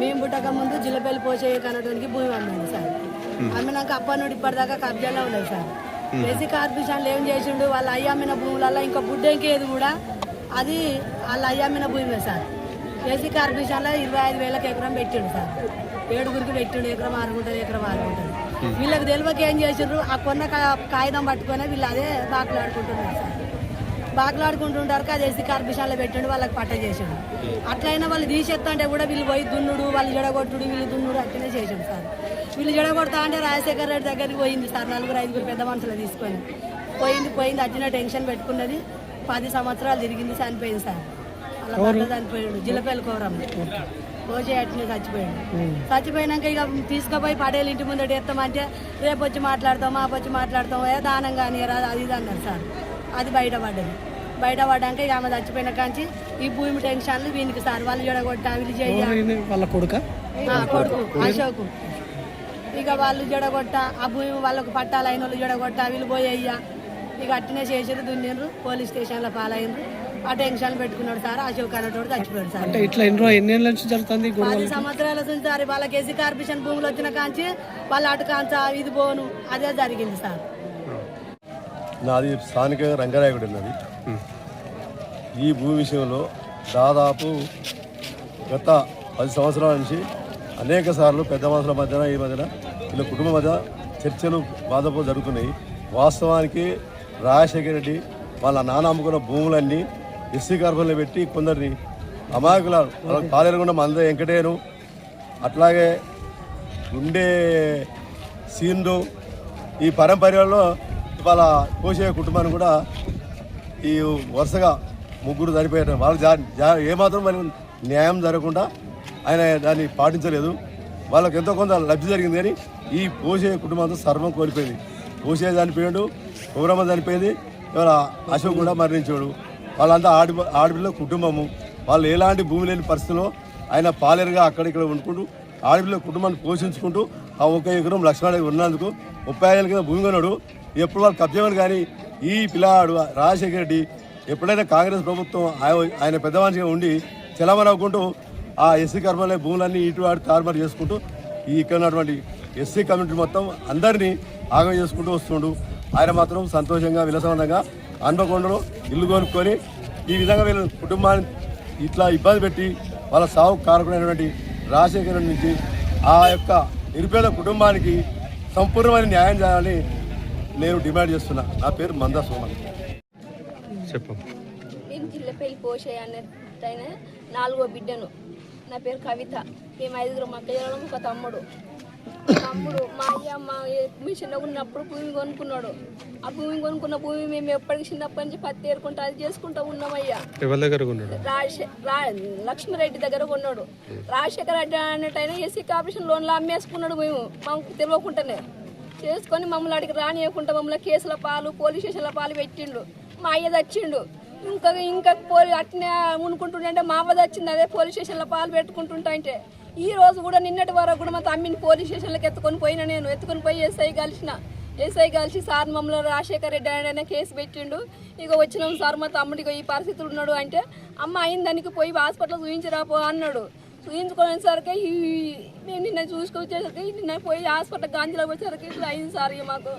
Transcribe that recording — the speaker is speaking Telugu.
మేము పుట్టక ముందు జిల్లపల్లి పోసే కనడానికి భూమి అమ్మింది సార్. అమ్మినాక అప్పటి ఇప్పటిదాకా కబ్జాలో ఉన్నాయి సార్. ఏసీ కార్పొరేషన్లు ఏం చేసిండు వాళ్ళ అయ్య అమ్మిన భూములలో ఇంకా బుడ్డెంకేది కూడా అది వాళ్ళ అయ్య అమ్మిన భూమే సార్. ఏసీ కార్పొరేషన్లో ఇరవై ఐదు వేలకు ఎకరం పెట్టిండు సార్. ఏడుగురికి పెట్టిండు ఎకరం ఆరుగుంటుంది ఎకరం ఆరుగుంటుంది వీళ్ళకి తెలియక ఏం చేసిండ్రు? ఆ కొన్న కాగితం పట్టుకొని వీళ్ళు అదే బాకులాడుకుంటున్నారు సార్. బాకులాడుకుంటుంటారు అది ఎస్సీ కార్పొరేషన్లో పెట్టండి వాళ్ళకి పట్ట చేసాడు అట్లయినా వాళ్ళు తీసేస్తా అంటే కూడా వీళ్ళు పోయి దున్నుడు వాళ్ళు జడగొట్టుడు వీళ్ళు దున్నుడు అట్లనే చేసాడు సార్. వీళ్ళు జడగొడతా అంటే రాజశేఖర రెడ్డి దగ్గరికి పోయింది సార్ నలుగురు ఐదుగురు పెద్ద మనుషులు తీసుకొని. పోయింది పోయింది వచ్చిన టెన్షన్ పెట్టుకున్నది. పది సంవత్సరాలు తిరిగింది చనిపోయింది సార్. అలా భర్త చనిపోయాడు జిల్లపల్లి కోరమ్మ. పోసే అట్నే చచ్చిపోయాడు. చచ్చిపోయినాక ఇక తీసుకుపోయి పడేలు ఇంటి ముందట ఎత్తామంటే రేపు వచ్చి మాట్లాడతాం మాపు వచ్చి మాట్లాడతాం ఏ దానం కానీ రాదు అది ఇది అన్నారు సార్. అది బయటపడ్డది. బయటపడ్డాక ఇక ఆమె చచ్చిపోయిన కాంచి ఈ భూమి టెన్షన్లు వీనికి సార్ వాళ్ళు జడగొట్టా వీళ్ళు వాళ్ళ కొడుక? కొడుకు అశోకు. ఇక వాళ్ళు జడగొట్ట ఆ భూమి వాళ్ళకు పట్టాలు అయిన వాళ్ళు జడగొట్ట వీళ్ళు పోయ్యా ఇక అట్టినే చేసారు దున్నిండ్రు పోలీస్ స్టేషన్లో పాలైనరు ఆ టెన్షన్ పెట్టుకున్నాడు సార్ అశోక్ అన్నటోడు చచ్చిపోయాడు సార్. అంటే ఇట్లా ఎన్ని ఎన్ని ఏళ్ళ నుంచి జరుగుతుంది పది సంవత్సరాల నుంచి సార్ వాళ్ళకి ఎసి కార్పొరేషన్ భూములు వచ్చిన కాంచి వాళ్ళు అటు కాంచా ఇది పోను అదే జరిగింది సార్. నాది స్థానిక రంగారాయకుడు ఉన్నది ఈ భూ విషయంలో దాదాపు గత పది సంవత్సరాల నుంచి అనేక సార్లు పెద్ద మనుషుల మధ్యన ఈ మధ్యన ఇలా కుటుంబం మధ్య చర్చలు బాధపో జరుగుతున్నాయి. వాస్తవానికి రాజశేఖర రెడ్డి వాళ్ళ నాన్న అమ్ముకున్న భూములన్నీ ఎస్సీ కార్పొరేషన్లో పెట్టి కొందరిని అమాయకుల కాలేరుకుండా మంద వెంకటేను అట్లాగే ఉండే సీన్లు ఈ పరంపరలో వాళ్ళ కోశయ్య కుటుంబాన్ని కూడా ఈ వరుసగా ముగ్గురు చనిపోయారు. వాళ్ళు జా జా- ఏమాత్రం మరి న్యాయం జరగకుండా ఆయన దాన్ని పాటించలేదు. వాళ్ళకి ఎంతో కొంత లబ్ధి జరిగింది కానీ ఈ కోశయ్య కుటుంబంతో సర్వం కోల్పోయింది. కోశయ్య చనిపోయాడు పౌరమ్మ చనిపోయింది. ఇవాళ అశోక్ కూడా మరణించాడు. వాళ్ళంతా ఆడి ఆడపిల్ల కుటుంబము. వాళ్ళు ఎలాంటి భూమి లేని పరిస్థితిలో ఆయన పాలేరుగా అక్కడ ఇక్కడ ఉండుకుంటూ ఆడపిల్ల కుటుంబాన్ని పోషించుకుంటూ ఆ ఒక ఎకరం లక్షణాలు ఉన్నందుకు ముప్పై ఐదు కింద భూమి కొన్నాడు. ఎప్పుడు వాళ్ళు కబ్జామని కానీ ఈ పిల్లాడు రాజశేఖర రెడ్డి ఎప్పుడైనా కాంగ్రెస్ ప్రభుత్వం ఆయన పెద్ద మనిషిగా ఉండి చలమని అవ్వకుంటూ ఆ ఎస్సీ కర్మలే భూములన్నీ ఇటు అటు తారుమారు చేసుకుంటూ ఈ ఇక్కడ ఉన్నటువంటి ఎస్సీ కమ్యూనిటీ మొత్తం అందరినీ ఆగం చేసుకుంటూ వస్తుండు. ఆయన మాత్రం సంతోషంగా విలసవంతంగా హన్మకొండలో ఇల్లు కొనుక్కొని ఈ విధంగా వీళ్ళ కుటుంబాన్ని ఇట్లా ఇబ్బంది పెట్టి వాళ్ళ సాగు కారకుడైనటువంటి రాజశేఖర నుంచి ఆ యొక్క నిరుపేద కుటుంబానికి సంపూర్ణమైన న్యాయం చేయాలని నేను డిమాండ్ చేస్తున్నా. నా పేరు మందా సోమన్. నేను జిల్లపల్లి పోషే అన్నట్టయిన నాలుగో బిడ్డను. నా పేరు కవిత. మేము ఐదుగురు మా పిల్లలు ఒక తమ్ముడు. తమ్ముడు మా అయ్య మా మీ చిన్నగా ఉన్నప్పుడు భూమి కొనుక్కున్నాడు. ఆ భూమి కొనుక్కున్న భూమి మేము ఎప్పటికి చిన్నప్పటి నుంచి పత్తి ఏరుకుంటా అది చేసుకుంటా ఉన్నామయ్యా ఎవరి దగ్గర లక్ష్మీరెడ్డి దగ్గర కొన్నాడు. రాజశేఖర రెడ్డి అన్నట్టయినా ఎస్సీ కార్పొరేషన్ లోన్లో అమ్మేసుకున్నాడు మేము. మాకు తెలియకుండానే. చేసుకొని మమ్మల్ని అడిగి రానియకుండా మమ్మల్ని కేసుల పాలు పోలీస్ స్టేషన్ల పాలు పెట్టిండు. మా అయ్య తెచ్చిండు ఇంకా ఇంకా పోలీ అట్నే ఉనుకుంటుంటే మా అవ్వ వచ్చింది అదే పోలీస్ స్టేషన్లో పాలు పెట్టుకుంటుంటా అంటే. ఈ రోజు కూడా నిన్నటి వరకు కూడా మా తమ్మిని పోలీస్ స్టేషన్లకు ఎత్తుకొని పోయినా నేను. ఎత్తుకొని పోయి ఎస్ఐ కలిసిన. ఎస్ఐ కలిసి సార్ మమ్మల్ని రాజశేఖర్ రెడ్డి ఆయన కేసు పెట్టిండు. ఇక వచ్చినాం సార్ మా తమ్ముడికి ఈ పరిస్థితులు ఉన్నాడు అంటే అమ్మ అయిన దానికి పోయి హాస్పిటల్ చూపించరాపో అన్నాడు. చూయించుకునేసరికి మేము నిన్న చూసుకొచ్చేసరికి నిన్న పోయి హాస్పిటల్ గాంధీలో వచ్చేసరికి ఇట్లా అయింది సార్ ఇక మాకు.